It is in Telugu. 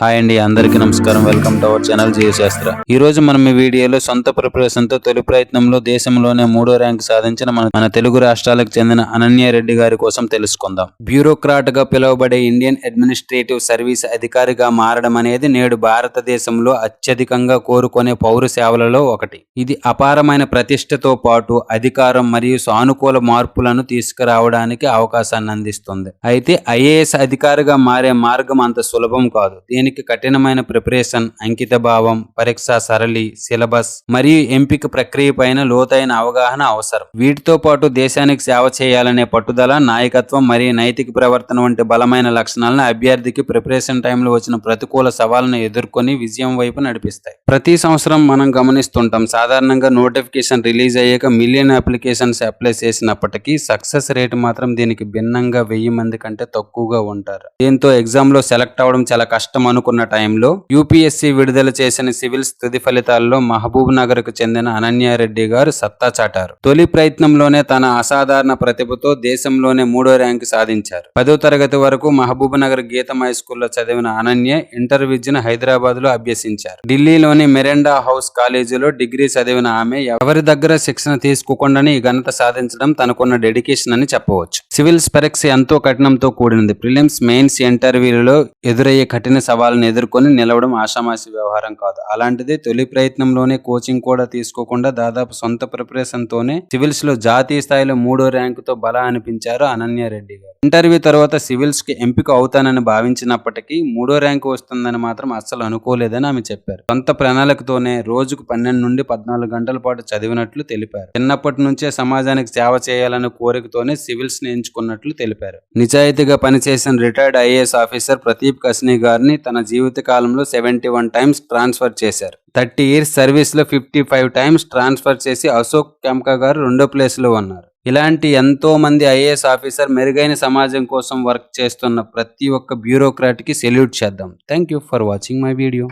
హాయ్ అండి అందరికీ నమస్కారం. వెల్కమ్ టు అవర్ ఛానల్ జీవశాస్త్ర ఈ రోజు మనం ఈ వీడియోలో సొంత ప్రిపరేషన్తో తొలి ప్రయత్నంలో దేశంలోనే మూడో ర్యాంక్ సాధించిన మన మన తెలుగు రాష్ట్రాలకు చెందిన అనన్య రెడ్డి గారి కోసం తెలుసుకుందాం. బ్యూరోక్రాట్గా పిలువబడే ఇండియన్ అడ్మినిస్ట్రేటివ్ సర్వీస్ అధికారిగా మారడం అనేది నేడు భారతదేశంలో అత్యధికంగా కోరుకునే పౌర సేవలలో ఒకటి. ఇది అపారమైన ప్రతిష్టతో పాటు అధికారం మరియు సానుకూల మార్పులను తీసుకురావడానికి అవకాశాన్ని అందిస్తుంది. అయితే ఐఏఎస్ అధికారిగా మారే మార్గం అంత సులభం కాదు. దీనికి కఠినమైన ప్రిపరేషన్ అంకిత భావం పరీక్ష సరళి సిలబస్ మరియు ఎంపిక ప్రక్రియ పైన లోతైన అవగాహన అవసరం. వీటితో పాటు దేశానికి సేవ చేయాలనే పట్టుదల నాయకత్వం మరియు నైతిక ప్రవర్తన వంటి బలమైన లక్షణాలను అభ్యర్థికి ప్రిపరేషన్ టైంలో వచ్చిన ప్రతికూల సవాళ్ళను ఎదుర్కొని విజయం వైపు నడిపిస్తాయి. ప్రతి సంవత్సరం మనం గమనిస్తుంటాం సాధారణంగా నోటిఫికేషన్ రిలీజ్ అయ్యాక మిలియన్ అప్లికేషన్స్ అప్లై చేసినప్పటికీ సక్సెస్ రేట్ మాత్రం దీనికి భిన్నంగా వెయ్యి మంది కంటే తక్కువగా ఉంటారు. దీంతో ఎగ్జామ్లో సెలెక్ట్ అవడం చాలా కష్టం అనుకున్న టైంలో యూపీఎస్సీ విడుదల చేసిన సివిల్స్ తుది ఫలితాల్లో మహబూబ్ నగర్కు చెందిన అనన్యారెడ్డి గారు సత్తా చాటారు. తొలి ప్రయత్నంలోనే తన అసాధారణ ప్రతిభతో దేశంలోనే మూడో ర్యాంకు సాధించారు. పదో తరగతి వరకు మహబూబ్ నగర్ గీతం హై స్కూల్లో చదివిన అనన్య ఇంటర్ విద్యను హైదరాబాద్లో అభ్యసించారు. ఢిల్లీలోని మెరెండా హౌస్ కాలేజీలో డిగ్రీ చదివిన ఆమె ఎవరి దగ్గర శిక్షణ తీసుకోకుండానే ఈ ఘనత సాధించడం తనకున్న డెడికేషన్ అని చెప్పవచ్చు. సివిల్స్ పరీక్ష ఎంతో కఠినంతో కూడినది. ప్రిలిమ్స్ మెయిన్స్ ఇంటర్వ్యూలలో ఎదురయ్యే కఠిన సవాళ్ళను ఎదుర్కొని నిలవడం ఆషామాషి వ్యవహారం కాదు. అలాంటిది తొలి ప్రయత్నంలోనే కోచింగ్ కూడా తీసుకోకుండా దాదాపు సొంత ప్రిపరేషన్ తోనే సివిల్స్లో జాతీయ స్థాయిలో మూడో ర్యాంకుతో బల అనిపించారు అనన్య రెడ్డి గారు. ఇంటర్వ్యూ తర్వాత సివిల్స్కి ఎంపిక అవుతానని భావించినప్పటికీ మూడో ర్యాంకు వస్తుందని మాత్రం అస్సలు అనుకోలేదని ఆమె చెప్పారు. సొంత ప్రణాళికతోనే రోజుకు పన్నెండు నుండి పద్నాలుగు గంటల పాటు చదివినట్లు తెలిపారు. చిన్నప్పటి నుంచే సమాజానికి సేవ చేయాలనే కోరికతోనే సివిల్స్ని ఎంచుకున్నట్లు తెలిపారు. నిజాయితీగా పనిచేసిన retired IAS officer Pradeep Kasni గారిని తన జీవిత కాలంలో సెవెంటీ వన్ టైమ్స్ ట్రాన్స్ఫర్ చేశారు. థర్టీ ఇయర్స్ సర్వీస్లో ఫిఫ్టీ ఫైవ్ టైమ్స్ ట్రాన్స్ఫర్ చేసి అశోక్ కెంకా గారు రెండో ప్లేస్లో ఉన్నారు. ఇలాంటి ఎంతో మంది ఐఏఎస్ ఆఫీసర్ మెరుగైన సమాజం కోసం వర్క్ చేస్తున్న ప్రతి ఒక్క బ్యూరోక్రాట్కి సెల్యూట్ చేద్దాం. Thank you for watching my video.